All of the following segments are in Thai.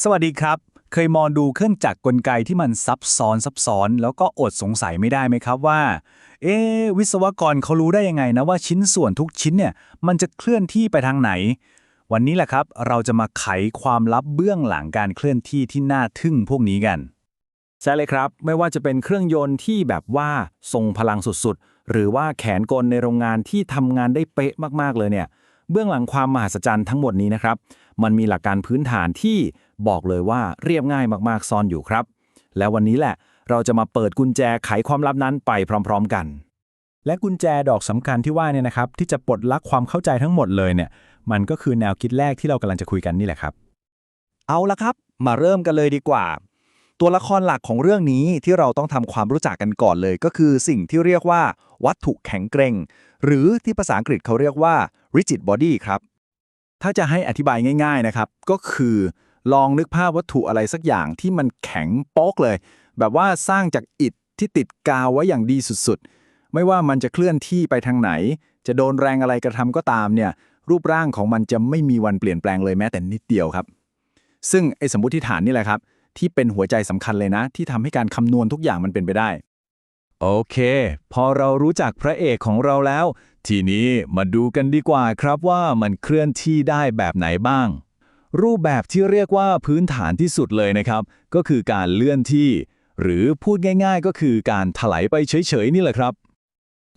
สวัสดีครับ เคยมองดูเครื่องจักรกลไกที่มันซับซ้อนซับซ้อน แล้วก็อดสงสัยไม่ได้ไหมครับว่า เอ๊วิศวกรเขารู้ได้ยังไงนะว่าชิ้นส่วนทุกชิ้นเนี่ยมันจะเคลื่อนที่ไปทางไหน วันนี้แหละครับ เราจะมาไขความลับเบื้องหลังการเคลื่อนที่ที่น่าทึ่งพวกนี้กัน ใช่เลยครับ ไม่ว่าจะเป็นเครื่องยนต์ที่แบบว่าทรงพลังสุดๆ หรือว่าแขนกลในโรงงานที่ทำงานได้เป๊ะมากๆเลยเนี่ย เบื้องหลังความมหัศจรรย์ทั้งหมดนี้นะครับ มันมีหลักการพื้นฐานที่ บอกเลยว่าเรียบง่ายมากๆซ่อนอยู่ครับ แล้ววันนี้แหละ เราจะมาเปิดกุญแจไขความลับนั้นไปพร้อม ๆ กัน และกุญแจดอกสำคัญที่ว่าเนี่ยนะครับ ที่จะปลดลักความเข้าใจทั้งหมดเลยเนี่ย มันก็คือแนวคิดแรกที่เรากำลังจะคุยกันนี่แหละครับ เอาละครับ มาเริ่มกันเลยดีกว่า ตัวละครหลักของเรื่องนี้ที่เราต้องทำความรู้จักกันก่อนเลย ก็คือสิ่งที่เรียกว่า วัตถุแข็งเกร็งหรือที่ภาษาอังกฤษเขาเรียกว่า rigid body ครับถ้าจะให้อธิบายง่าย ๆ นะครับ ก็คือ ลองนึกภาพวัตถุอะไรสักอย่างที่มันแข็งโป๊กเลย แบบว่าสร้างจากอิฐที่ติดกาวไว้อย่างดีสุดๆ ไม่ว่ามันจะเคลื่อนที่ไปทางไหน จะโดนแรงอะไรกระทำก็ตามเนี่ย รูปร่างของมันจะไม่มีวันเปลี่ยนแปลงเลยแม้แต่นิดเดียวครับ ซึ่งไอ้สมมติฐานนี่แหละครับ ที่เป็นหัวใจสำคัญเลยนะ ที่ทำให้การคำนวณทุกอย่างมันเป็นไปได้ โอเค พอเรารู้จักพระเอกของเราแล้ว ทีนี้มาดูกันดีกว่าครับว่ามันเคลื่อนที่ได้แบบไหนบ้าง รูปแบบที่เรียกว่าพื้นฐานที่สุดเลยนะครับ ก็คือการเลื่อนที่ หรือพูดง่าย ๆ ก็คือการถลายไปเฉยๆนี่แหละครับ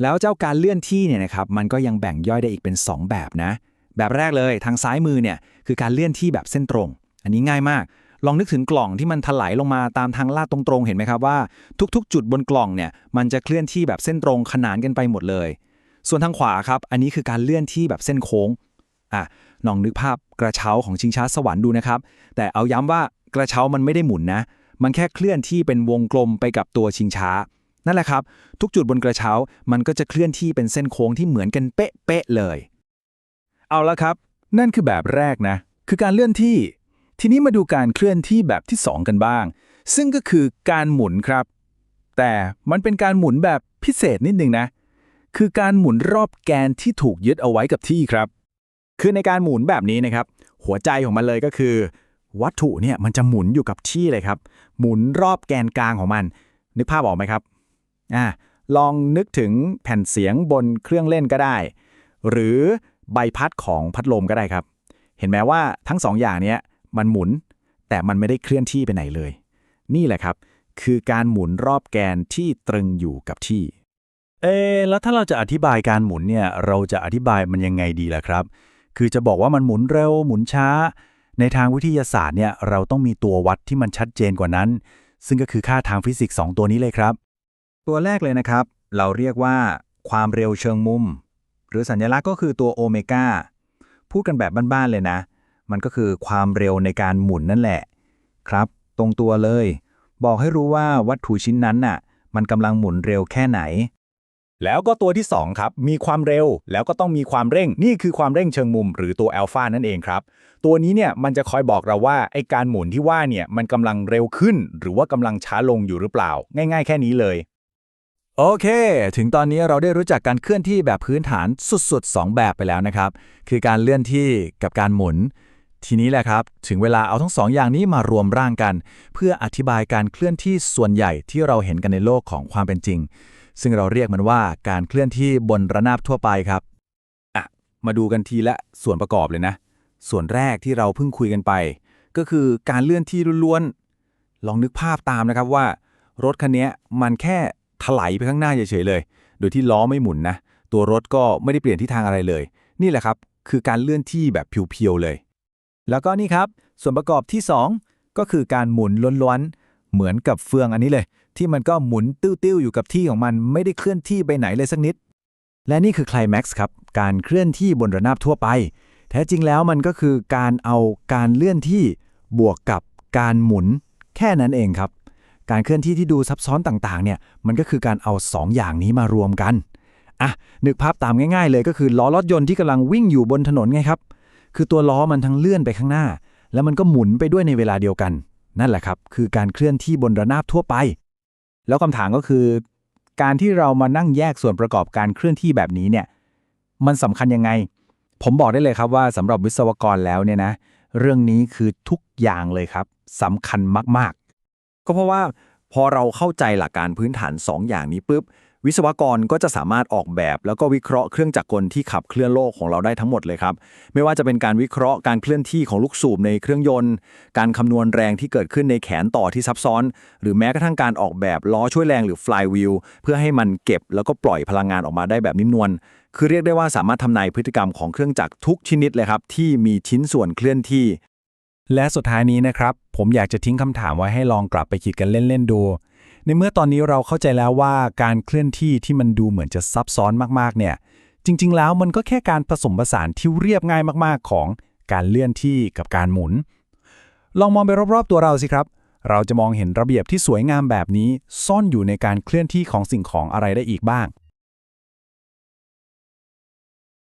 แล้วเจ้าการเลื่อนที่เนี่ยนะครับมันก็ยังแบ่งย่อยได้อีกเป็น 2 แบบนะ แบบแรกเลยทางซ้ายมือเนี่ยคือการเลื่อนที่แบบเส้นตรง อันนี้ง่ายมาก ลองนึกถึงกล่องที่มันถลายลงมาตามทางลาดตรงๆ เห็นไหมครับว่า ทุกๆ จุดบนกล่องเนี่ยมันจะเคลื่อนที่แบบเส้นตรงขนานกันไปหมดเลย ส่วนทางขวาครับอันนี้คือการเลื่อนที่แบบเส้นโค้ง อะลองนึกภาพกระเช้าของชิงช้าสวรรค์ดูนะครับ แต่เอาย้ำว่ากระเช้ามันไม่ได้หมุนนะ มันแค่เคลื่อนที่เป็นวงกลมไปกับตัวชิงช้า นั่นแหละครับ ทุกจุดบนกระเช้ามันก็จะเคลื่อนที่เป็นเส้นโค้งที่เหมือนกันเป๊ะๆเลย เอาละครับ นั่นคือแบบแรกนะ คือการเลื่อนที่ ทีนี้มาดูการเคลื่อนที่แบบที่ 2 กันบ้าง ซึ่งก็คือการหมุนครับ แต่มันเป็นการหมุนแบบพิเศษนิดนึงนะ คือการหมุนรอบแกนที่ถูกยึดเอาไว้กับที่ครับ คือในการหมุนแบบนี้นะครับ หัวใจของมันเลยก็คือ วัตถุเนี่ยมันจะหมุนอยู่กับที่เลยครับ หมุนรอบแกนกลางของมัน นึกภาพออกไหมครับอ่าลองนึกถึงแผ่นเสียงบนเครื่องเล่นก็ได้ หรือใบพัดของพัดลมก็ได้ครับ เห็นไหมว่าทั้งสองอย่างเนี้ยมันหมุน แต่มันไม่ได้เคลื่อนที่ไปไหนเลย นี่แหละครับ คือการหมุนรอบแกนที่ตรึงอยู่กับที่ เอแล้วถ้าเราจะอธิบายการหมุนเนี่ยเราจะอธิบายมันยังไงดีล่ะครับ คือจะบอกว่ามันหมุนเร็วหมุนช้า ในทางวิทยาศาสตร์เนี่ยเราต้องมีตัววัดที่มันชัดเจนกว่านั้น ซึ่งก็คือค่าทางฟิสิกส์2ตัวนี้เลยครับ ตัวแรกเลยนะครับ เราเรียกว่าความเร็วเชิงมุม หรือสัญลักษณ์ก็คือตัวโอเมก้าพูดกันแบบบ้านๆเลยนะ มันก็คือความเร็วในการหมุนนั่นแหละ ครับ ตรงตัวเลย บอกให้รู้ว่าวัตถุชิ้นนั้นน่ะ มันกำลังหมุนเร็วแค่ไหน แล้วก็ตัวที่ 2 ครับ มีความเร็วแล้วก็ต้องมีความเร่ง นี่คือความเร่งเชิงมุม หรือตัวอัลฟานั่นเองครับ ตัวนี้เนี่ยมันจะคอยบอกเราว่าไอการหมุนที่ว่าเนี่ยมันกำลังเร็วขึ้น หรือว่ากำลังช้าลงอยู่หรือเปล่า ง่าย ๆ แค่นี้เลย โอเค ถึงตอนนี้เราได้รู้จักการเคลื่อนที่แบบพื้นฐานสุดๆ 2 แบบไปแล้วนะครับ คือการเลื่อนที่กับการหมุน ทีนี้แหละครับ ถึงเวลาเอาทั้งสองอย่างนี้มารวมร่างกัน เพื่ออธิบายการเคลื่อนที่ส่วนใหญ่ที่เราเห็นกันในโลกของความเป็นจริง ซึ่งเราเรียกมันว่าการเคลื่อนที่บนระนาบทั่วไปครับมาดูกันทีละส่วนประกอบเลยนะ ส่วนแรกที่เราเพิ่งคุยกันไป ก็คือการเลื่อนที่ล้วนๆลองนึกภาพตามนะครับว่า รถคันนี้มันแค่ถลายไปข้างหน้าเฉยๆเลย โดยที่ล้อไม่หมุนนะ ตัวรถก็ไม่ได้เปลี่ยนทิศทางอะไรเลย นี่แหละครับ คือการเลื่อนที่แบบเพียวๆเลย แล้วก็นี่ครับ ส่วนประกอบที่ 2 ก็คือการหมุนล้วนๆ เหมือนกับเฟืองอันนี้เลย ที่มันก็หมุนติ้วๆอยู่กับที่ของมันไม่ได้เคลื่อนที่ไปไหนเลยสักนิด และนี่คือไคลแม็กซ์ครับ การเคลื่อนที่บนระนาบทั่วไป แท้จริงแล้วมันก็คือการเอาการเลื่อนที่บวกกับการหมุนแค่นั้นเองครับ การเคลื่อนที่ที่ดูซับซ้อนต่างๆเนี่ยมันก็คือการเอา 2 อย่างนี้มารวมกันอะนึกภาพตามง่ายๆ เลยก็คือล้อรถยนต์ที่กำลังวิ่งอยู่บนถนนไงครับ คือตัวล้อมันทั้งเลื่อนไปข้างหน้า แล้วมันก็หมุนไปด้วยในเวลาเดียวกัน นั่นแหละครับ คือการเคลื่อนที่บนระนาบทั่วไป แล้วคำถามก็คือ การที่เรามานั่งแยกส่วนประกอบการเคลื่อนที่แบบนี้เนี่ย มันสำคัญยังไง ผมบอกได้เลยครับว่าสำหรับวิศวกรแล้วเนี่ยนะ เรื่องนี้คือทุกอย่างเลยครับสำคัญมากๆ ก็เพราะว่าพอเราเข้าใจหลักการพื้นฐาน 2อย่างนี้ปุ๊บ วิศวกรก็จะสามารถออกแบบ แล้วก็วิเคราะห์เครื่องจักรกลที่ขับเคลื่อนโลกของเราได้ทั้งหมดเลยครับ ไม่ว่าจะเป็นการวิเคราะห์การเคลื่อนที่ของลูกสูบในเครื่องยนต์ การคำนวณแรงที่เกิดขึ้นในแขนต่อที่ซับซ้อน หรือแม้กระทั่งการออกแบบล้อช่วยแรงหรือ flywheel เพื่อให้มันเก็บแล้วก็ปล่อยพลังงานออกมาได้แบบนิ่มนวลคือเรียกได้ว่าสามารถทำนายพฤติกรรมของเครื่องจักรทุกชนิดเลยครับที่มีชิ้นส่วนเคลื่อนที่ และสุดท้ายนี้นะครับผมอยากจะทิ้งคำถามไว้ให้ลองกลับไปคิดกันเล่นๆดู ในเมื่อตอนนี้เราเข้าใจแล้วว่าการเคลื่อนที่ที่มันดูเหมือนจะซับซ้อนมากๆเนี่ย จริง ๆ แล้วมันก็แค่การผสมผสานที่เรียบง่ายมากๆ ของการเลื่อนที่กับการหมุน ลองมองไปรอบๆตัวเราสิครับ เราจะมองเห็นระเบียบที่สวยงามแบบนี้ ซ่อนอยู่ในการเคลื่อนที่ของสิ่งของอะไรได้อีกบ้าง